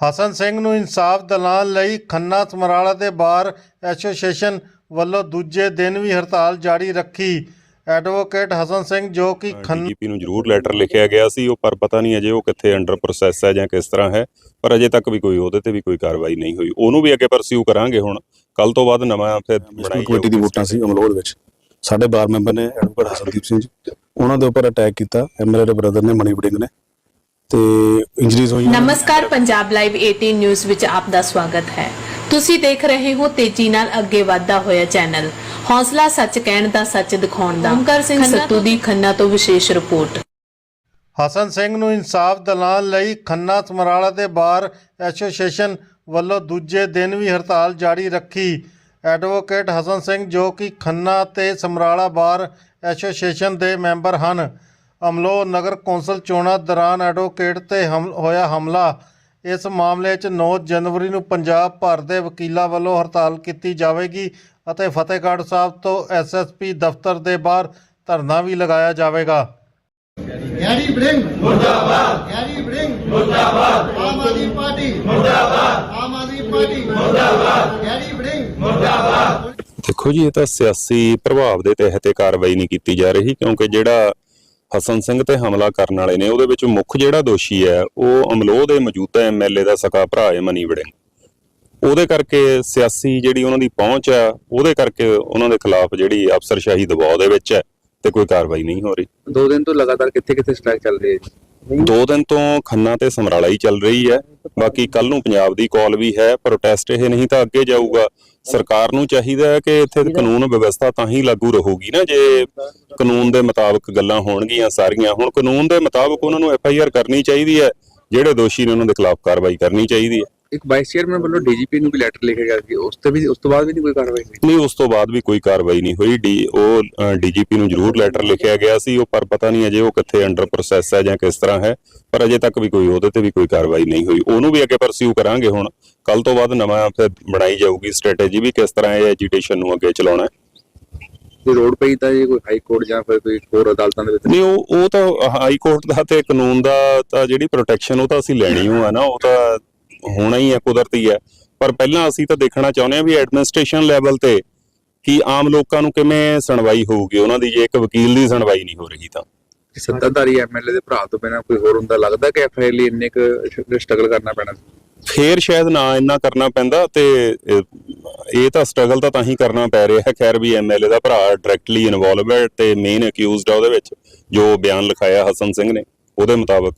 ਹਸਨ ਸਿੰਘ ਨੂੰ ਇਨਸਾਫ ਦਿਲਾਉਣ ਲਈ ਖੰਨਾ ਸਮਰਾਲਾ ਦੇ ਬਾਰ ਐਸੋਸੀਏਸ਼ਨ ਵੱਲੋਂ ਦੂਜੇ ਦਿਨ ਵੀ ਹੜਤਾਲ ਜਾਰੀ ਰੱਖੀ। ਐਡਵੋਕੇਟ ਹਸਨ ਸਿੰਘ ਜੋ ਕਿ ਖੰਨਾ ਡੀਜੀਪੀ ਨੂੰ ਜ਼ਰੂਰ ਲੈਟਰ ਲਿਖਿਆ ਗਿਆ ਸੀ ਉਹ ਪਰ ਪਤਾ ਨਹੀਂ ਅਜੇ ਉਹ ਕਿੱਥੇ ਅੰਡਰ ਪ੍ਰੋਸੈਸ ਹੈ ਜਾਂ ਕਿਸ ਤਰ੍ਹਾਂ ਹੈ ਪਰ ਅਜੇ ਤੱਕ ਵੀ ਕੋਈ ਉਹਦੇ ਤੇ ਵੀ ਕੋਈ ਕਾਰਵਾਈ ਨਹੀਂ ਹੋਈ। ਉਹਨੂੰ ਵੀ ਅੱਗੇ ਪਰਸਿਊ ਕਰਾਂਗੇ ਹੁਣ। ਕੱਲ ਤੋਂ ਬਾਅਦ ਨਵਾਂ ਫਿਰ ਬਣਾਈ ਕਮੇਟੀ ਦੀ ਵੋਟਾਂ ਸੀ ਅਮਲੋਹ ਵਿੱਚ। ਸਾਡੇ ਬਾਰ ਮੈਂਬਰ ਨੇ ਐਡਵੋਕੇਟ ਹਸਨਦੀਪ ਸਿੰਘ ਜੀ ਉਹਨਾਂ ਦੇ ਉੱਪਰ ਅਟੈਕ ਕੀਤਾ। ਐਮਐਲਏ ਦੇ ਬ੍ਰਦਰ ਨੇ ਵੜਿੰਗ ਨੇ। ਤੇ ਇੰਜਰੀਜ਼ ਹੋਈਆਂ ਨਮਸਕਾਰ ਪੰਜਾਬ ਲਾਈਵ 18 ਨਿਊਜ਼ ਵਿੱਚ ਆਪ ਦਾ ਸਵਾਗਤ ਹੈ। ਤੁਸੀਂ ਦੇਖ ਰਹੇ ਹੋ ਤੇਜ਼ੀ ਨਾਲ ਅੱਗੇ ਵਧਦਾ ਹੋਇਆ ਚੈਨਲ। ਹੌਸਲਾ ਸੱਚ ਕਹਿਣ ਦਾ ਸੱਚ ਦਿਖਾਉਣ ਦਾ। ਓਮਕਾਰ ਸਿੰਘ ਸੱਤੂ ਦੀ ਖੰਨਾ ਤੋਂ ਵਿਸ਼ੇਸ਼ ਰਿਪੋਰਟ। ਹਸਨ ਸਿੰਘ ਨੂੰ ਇਨਸਾਫ ਦਿਲਾਉਣ ਲਈ ਖੰਨਾ ਸਮਰਾਲਾ ਦੇ ਬਾਰ ਐਸੋਸੀਏਸ਼ਨ ਵੱਲੋਂ ਦੂਜੇ ਦਿਨ ਵੀ ਹੜਤਾਲ ਜਾਰੀ ਰੱਖੀ। ਐਡਵੋਕੇਟ ਹਸਨ ਸਿੰਘ ਜੋ ਕਿ ਖੰਨਾ ਤੇ ਸਮਰਾਲਾ ਬਾਰ ਐਸੋਸੀਏਸ਼ਨ ਦੇ ਮੈਂਬਰ ਹਨ। ਅਮਲੋ ਨਗਰ ਕੌਂਸਲ ਚੋਣਾਂ ਦੌਰਾਨ ਐਡਵੋਕੇਟ ਤੇ ਹਮ- ਹੋਇਆ ਹਮਲਾ। ਇਸ ਮਾਮਲੇ 'ਚ 9 ਜਨਵਰੀ ਨੂੰ ਪੰਜਾਬ ਭਰ ਦੇ ਵਕੀਲਾਂ ਵੱਲੋਂ ਹੜਤਾਲ ਕੀਤੀ ਜਾਵੇਗੀ ਅਤੇ ਫਤਿਹਗੜ੍ਹ ਸਾਹਿਬ ਤੋਂ ਐਸਐਸਪੀ ਦਫ਼ਤਰ ਦੇ ਬਾਹਰ ਧਰਨਾ ਵੀ ਲਗਾਇਆ ਜਾਵੇਗਾ। ਗੈਰੀ ਬ੍ਰਿੰਗ। ਮੁਰਦਾਬਾਦ। ਗੈਰੀ ਬ੍ਰਿੰਗ। ਮੁਰਦਾਬਾਦ। ਆਮ ਆਦਮੀ ਪਾਰਟੀ। ਮੁਰਦਾਬਾਦ। ਆਮ ਆਦਮੀ ਪਾਰਟੀ। ਮੁਰਦਾਬਾਦ। ਗੈਰੀ ਬ੍ਰਿੰਗ। ਦੇਖੋ ਜੀ ਇਹ ਤਾਂ ਸਿਆਸੀ ਪ੍ਰਭਾਵ ਦੇ ਤਹਿਤ ਇਹ ਕਾਰਵਾਈ ਨਹੀਂ ਕੀਤੀ ਜਾ ਰਹੀ ਕਿਉਂਕਿ ਜਿਹੜਾ ਹਸਨ ਸਿੰਘ ਤੇ ਹਮਲਾ ਕਰਨ ਵਾਲੇ ਨੇ, ਉਹਦੇ ਵਿੱਚ ਮੁੱਖ ਜਿਹੜਾ ਦੋਸ਼ੀ ਹੈ, ਉਹ ਅਮਲੋਹ ਦੇ ਮੌਜੂਦਾ ਐਮਐਲਏ ਦਾ ਸਕਾ ਭਰਾ ਹੈ ਮਨੀ ਵੜਿੰਗ ਉਹਦੇ ਕਰਕੇ ਸਿਆਸੀ ਜਿਹੜੀ ਉਹਨਾਂ ਦੀ ਪਹੁੰਚ ਆ ਉਹਦੇ ਕਰਕੇ ਉਹਨਾਂ ਦੇ ਖਿਲਾਫ ਜਿਹੜੀ ਅਫਸਰਸ਼ਾਹੀ ਦਬਾਅ ਦੇ ਵਿੱਚ ਹੈ ਤੇ ਕੋਈ ਕਾਰਵਾਈ ਨਹੀਂ ਹੋ ਰਹੀ। ਦੋ ਦਿਨ ਤੋਂ ਲਗਾਤਾਰ ਕਿੱਥੇ ਕਿੱਥੇ ਸਟ੍ਰਾਈਕ ਚੱਲ ਰਹੀ ਹੈ ਜੀ? ਦੋ ਦਿਨ ਤੋਂ ਖੰਨਾ ਤੇ ਸਮਰਾਲਾ ਹੀ ਚੱਲ ਰਹੀ ਹੈ। ਬਾਕੀ ਕੱਲ ਨੂੰ ਪੰਜਾਬ ਦੀ ਕਾਲ ਵੀ ਹੈ ਪ੍ਰੋਟੈਸਟ ਇਹ ਨਹੀਂ ਤਾਂ ਅੱਗੇ ਜਾਊਗਾ। ਸਰਕਾਰ ਨੂੰ ਚਾਹੀਦਾ ਹੈ ਕਿ ਇੱਥੇ ਕਾਨੂੰਨ ਵਿਵਸਥਾ ਤਾਂ ਹੀ ਲਾਗੂ ਰਹੂਗੀ ਨਾ ਜੇ ਕਾਨੂੰਨ ਦੇ ਮੁਤਾਬਕ ਗੱਲਾਂ ਹੋਣਗੀਆਂ ਸਾਰੀਆਂ। ਹੁਣ ਕਾਨੂੰਨ ਦੇ ਮੁਤਾਬਕ ਉਹਨਾਂ ਨੂੰ ਐਫ ਆਈ ਆਰ ਕਰਨੀ ਚਾਹੀਦੀ ਹੈ ਜਿਹੜੇ ਦੋਸ਼ੀ ਨੇ ਉਹਨਾਂ ਦੇ ਖਿਲਾਫ ਕਾਰਵਾਈ ਕਰਨੀ ਚਾਹੀਦੀ ਹੈ। ਇੱਕ ਵਾਈਸ ਚੇਅਰਮੈਨ ਵੱਲੋਂ ਡੀਜੀਪੀ ਨੂੰ ਵੀ ਲੈਟਰ ਲਿਖਿਆ ਗਿਆ ਸੀ ਉਸ ਤੇ ਵੀ ਉਸ ਤੋਂ ਬਾਅਦ ਵੀ ਨਹੀਂ ਕੋਈ ਕਾਰਵਾਈ ਹੋਈ? ਨਹੀਂ ਉਸ ਤੋਂ ਬਾਅਦ ਵੀ ਕੋਈ ਕਾਰਵਾਈ ਨਹੀਂ ਹੋਈ। ਡੀ ਉਹ ਡੀਜੀਪੀ ਨੂੰ ਜ਼ਰੂਰ ਲੈਟਰ ਲਿਖਿਆ ਗਿਆ ਸੀ ਉਹ ਪਰ ਪਤਾ ਨਹੀਂ ਅਜੇ ਉਹ ਕਿੱਥੇ ਅੰਡਰ ਪ੍ਰੋਸੈਸ ਹੈ ਜਾਂ ਕਿਸ ਤਰ੍ਹਾਂ ਹੈ ਪਰ ਅਜੇ ਤੱਕ ਵੀ ਕੋਈ ਉਹਦੇ ਤੇ ਵੀ ਕੋਈ ਕਾਰਵਾਈ ਨਹੀਂ ਹੋਈ। ਉਹਨੂੰ ਵੀ ਅੱਗੇ ਪਰਸਿਊ ਕਰਾਂਗੇ ਹੁਣ। ਕੱਲ ਤੋਂ ਬਾਅਦ ਨਵਾਂ ਫਿਰ ਬਣਾਈ ਜਾਊਗੀ ਸਟ੍ਰੈਟੇਜੀ ਵੀ ਕਿਸ ਤਰ੍ਹਾਂ ਇਹ ਐਜੀਟੇਸ਼ਨ ਨੂੰ ਅੱਗੇ ਚਲਾਉਣਾ ਹੈ। ਜੇ ਰੋਡ ਪਈ ਤਾਂ ਜੇ ਕੋਈ ਹਾਈ ਕੋਰਟ ਜਾਂ ਫਿਰ ਕੋਈ ਹੋਰ ਅਦਾਲਤਾਂ ਦੇ ਵਿੱਚ? ਨਹੀਂ ਉਹ ਉਹ ਤਾਂ ਹਾਈ ਕੋਰਟ ਦਾ ਤੇ ਕਾਨੂੰਨ ਦਾ ਤਾਂ ਜਿਹੜੀ ਪ੍ਰੋਟੈਕਸ਼ਨ ਉਹ ਤਾਂ ਅਸੀਂ ਲੈਣੀ ਹੋ ਹੈ ਨਾ ਉਹ ਤਾਂ ਹੋਣਾ ਹੀ ਹੈ ਕੁਦਰਤੀ ਹੈ ਪਰ ਪਹਿਲਾਂ ਅਸੀਂ ਤਾਂ ਦੇਖਣਾ ਚਾਹੁੰਦੇ ਹਾਂ ਵੀ ਐਡਮਿਨਿਸਟ੍ਰੇਸ਼ਨ ਲੈਵਲ ਤੇ ਕਿ ਆਮ ਲੋਕਾਂ ਨੂੰ ਕਿਵੇਂ ਸੁਣਵਾਈ ਹੋਊਗੀ। ਉਹਨਾਂ ਦੀ ਜੇ ਇੱਕ ਵਕੀਲ ਦੀ ਸੁਣਵਾਈ ਨਹੀਂ ਹੋ ਰਹੀ ਤਾਂ। ਸੱਤਾਧਾਰੀ ਐਮਐਲਏ ਦੇ ਭਰਾ ਤੋਂ ਬਿਨਾਂ ਕੋਈ ਹੋਰ ਹੁੰਦਾ ਲੱਗਦਾ ਕਿ ਐਫਆਈਆਰ ਲਈ ਇੰਨੇ ਕੁ ਸਟਰਗਲ ਕਰਨਾ ਪੈਣਾ ਫੇਰ ਸ਼ਾਇਦ ਨਾ ਇੰਨਾ ਕਰਨਾ ਪੈਂਦਾ ਤੇ ਇਹ ਤਾਂ ਸਟਰਗਲ ਤਾਂ ਤਾਂ ਹੀ ਕਰਨਾ ਪੈ ਰਿਹਾ ਹੈ। ਖੈਰ ਵੀ ਐਮਐਲਏ ਦਾ ਭਰਾ ਡਾਇਰੈਕਟਲੀ ਇਨਵੋਲਵ ਹੈ ਤੇ ਮੇਨ ਅਕਿਊਜ਼ਡ ਆ ਉਹਦੇ ਵਿੱਚ ਜੋ ਬਿਆਨ ਲਿਖਾਇਆ ਹਸਨ ਸਿੰਘ ਨੇ ਉਹਦੇ ਮੁਤਾਬਕ।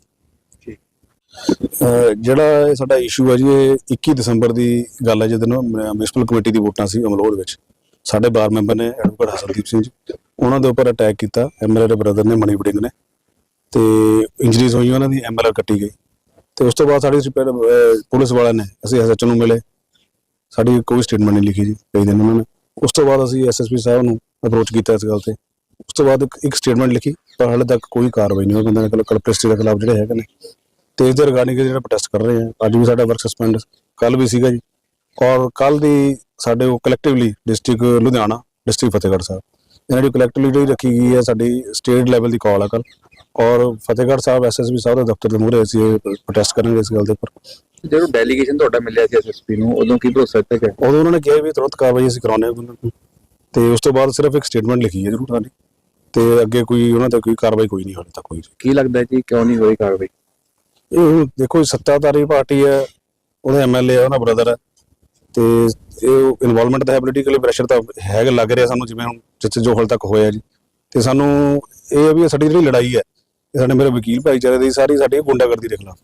ਜਿਹੜਾ ਇਹ ਸਾਡਾ ਇਸ਼ੂ ਹੈ ਜੀ, ਇਹ 21 ਦਸੰਬਰ ਦੀ ਗੱਲ ਹੈ ਜਦੋਂ ਮਿਊਨਿਸਪਲ ਕਮੇਟੀ ਦੀ ਵੋਟਾਂ ਸੀ ਅਮਲੋਹ ਵਿੱਚ। ਸਾਡੇ ਬਾਰ ਮੈਂਬਰ ਨੇ ਐਡਵੋਕੇਟ ਹਸਨਦੀਪ ਸਿੰਘ ਜੀ, ਉਹਨਾਂ ਦੇ ਉੱਪਰ ਅਟੈਕ ਕੀਤਾ। ਐਮਐਲਏ ਦੇ ਬ੍ਰਦਰ ਨੇ, ਮਨੀ ਵੜਿੰਗ ਨੇ। ਤੇ ਇੰਜਰੀਜ਼ ਹੋਈਆਂ, ਉਹਨਾਂ ਦੀ ਐਮਐਲਆਰ ਕੱਟੀ ਗਈ। ਤੇ ਉਸ ਤੋਂ ਬਾਅਦ ਸਾਡੀ ਪੁਲਿਸ ਵਾਲਿਆਂ ਨੇ ਅਸੀਂ ਐਸਐਚਓ ਨੂੰ ਮਿਲੇ। ਸਾਡੀ ਕੋਈ ਸਟੇਟਮੈਂਟ ਨਹੀਂ ਲਿਖੀ ਜੀ ਕਈ ਦਿਨ ਉਹਨਾਂ ਨੇ। ਉਸ ਤੋਂ ਬਾਅਦ ਅਸੀਂ ਐਸਐਸਪੀ ਸਾਹਿਬ ਨੂੰ ਅਪਰੋਚ ਕੀਤਾ ਇਸ ਗੱਲ ਤੇ। ਉਸ ਤੋਂ ਬਾਅਦ ਇੱਕ- ਸਟੇਟਮੈਂਟ ਲਿਖੀ, ਪਰ ਹਾਲੇ ਤੱਕ ਕੋਈ ਕਾਰਵਾਈ ਨਹੀਂ ਹੋਈ। ਬੰਦੇ ਨੇ ਕਲਪਰੇਸਟੀ ਦੇ ਖਿਲਾਫ ਜਿਹੜੇ ਹੈਗੇ ਨੇ ਤੇ ਇਸ ਦੇ ਰਿਗਾਰਡਿੰਗ ਜਿਹੜਾ ਪ੍ਰੋਟੈਸਟ ਕਰ ਰਹੇ ਆ। ਅੱਜ ਵੀ ਸਾਡਾ ਵਰਕ ਸਸਪੈਂਡ ਕੱਲ ਵੀ ਸੀਗਾ ਜੀ। ਔਰ ਕੱਲ ਦੀ ਸਾਡੇ ਉਹ collectively district Ludhiana district Fatehgarh Sahib. ਇਹਨਾਂ ਦੀ ਕਲੈਕਟਿਵਲੀ ਜਿਹੜੀ ਰੱਖੀ ਗਈ ਹੈ ਸਾਡੀ ਸਟੇਟ ਲੈਵਲ ਦੀ ਕਾਲ ਆ ਕੱਲ ਔਰ ਫਤਿਹਗੜ੍ਹ ਸਾਹਿਬ ਐਸਐਸਬੀ ਸਾਹਿਬ ਦੇ ਦਫ਼ਤਰ ਦੇ ਮੂਹਰੇ ਅਸੀਂ ਪ੍ਰੋਟੈਸਟ ਕਰਾਂਗੇ ਇਸ ਗੱਲ ਦੇ ਉੱਪਰ। ਜਦੋਂ ਡੈਲੀਗੇਸ਼ਨ ਤੁਹਾਡਾ ਮਿਲਿਆ ਸੀ ਐਸਐਸਪੀ ਨੂੰ ਉਦੋਂ ਕੀ ਭਰੋਸਾ ਦਿੱਤਾ ਗਿਆ ਉਦੋਂ ਉਹਨਾਂ ਨੇ ਕਿਹਾ ਵੀ ਤੁਰੰਤ ਕਾਰਵਾਈ ਅਸੀਂ ਕਰਾਉਣੇ ਉਹਨਾਂ ਨੂੰ। ਤੇ ਉਸ ਤੋਂ ਬਾਅਦ ਸਿਰਫ ਇੱਕ ਸਟੇਟਮੈਂਟ ਲਿਖੀ ਹੈ ਜ਼ਰੂਰ ਸਾਡੀ। ਤੇ ਅੱਗੇ ਕੋਈ ਉਹਨਾਂ ਤੇ ਕੋਈ ਕਾਰਵਾਈ ਕੋਈ ਨਹੀਂ ਹਾਲੇ ਤੱਕ ਹੋਈ ਕੀ ਲੱਗਦਾ ਜੀ ਕਿਉਂ ਨਹੀਂ ਹੋਈ ਕਾਰਵਾਈ? ਇਹ ਦੇਖੋ ਸੱਤਾਧਾਰੀ ਪਾਰਟੀ ਹੈ ਉਹਦਾ ਐਮਐਲਏ ਹੈ ਉਹਦਾ ਬ੍ਰਦਰ ਹੈ ਤੇ ਇਹ ਇਨਵੋਲਵਮੈਂਟ ਦਾ ਹੈ ਪੋਲੀਟੀਕਲੀ ਪ੍ਰੈਸ਼ਰ ਤਾਂ ਹੈਗਾ ਲੱਗ ਰਿਹਾ ਸਾਨੂੰ ਜਿਵੇਂ ਹੁਣ ਜਿੱਥੇ ਜੋ ਹਾਲ ਤੱਕ ਹੋਇਆ ਜੀ। ਤੇ ਸਾਨੂੰ ਇਹ ਹੈ ਵੀ ਸਾਡੀ ਜਿਹੜੀ ਲੜਾਈ ਹੈ ਇਹ ਸਾਡੇ ਮੇਰੇ ਵਕੀਲ ਭਾਈਚਾਰੇ ਦੀ ਸਾਰੀ ਸਾਡੀ ਗੁੰਡਾਗਰਦੀ ਦੇ ਖਿਲਾਫ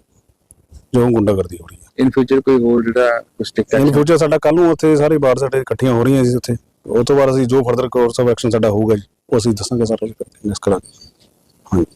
ਜੋ ਗੁੰਡਾਗਰਦੀ ਹੋ ਰਹੀ ਹੈ। ਇਨ ਫਿਊਚਰ ਕੋਈ ਹੋਰ ਜਿਹੜਾ ਸਟਿਕ ਇਨ ਫਿਊਚਰ ਸਾਡਾ ਕੱਲ ਨੂੰ ਉੱਥੇ ਸਾਰੇ ਬਾਰ ਸਾਡੇ ਇਕੱਠੀਆਂ ਹੋ ਰਹੀਆਂ ਜੀ ਉੱਥੇ। ਉਹ ਤੋਂ ਬਾਅਦ ਅਸੀਂ ਜੋ ਫਰਦਰ ਕੋਰਸ ਆਫ ਐਕਸ਼ਨ ਸਾਡਾ ਹੋਊਗਾ ਜੀ ਉਹ ਅਸੀਂ ਦੱਸਾਂਗੇ ਸਾਰਾ ਇਸ ਕਰਾਂਗੇ ਹਾਂਜੀ।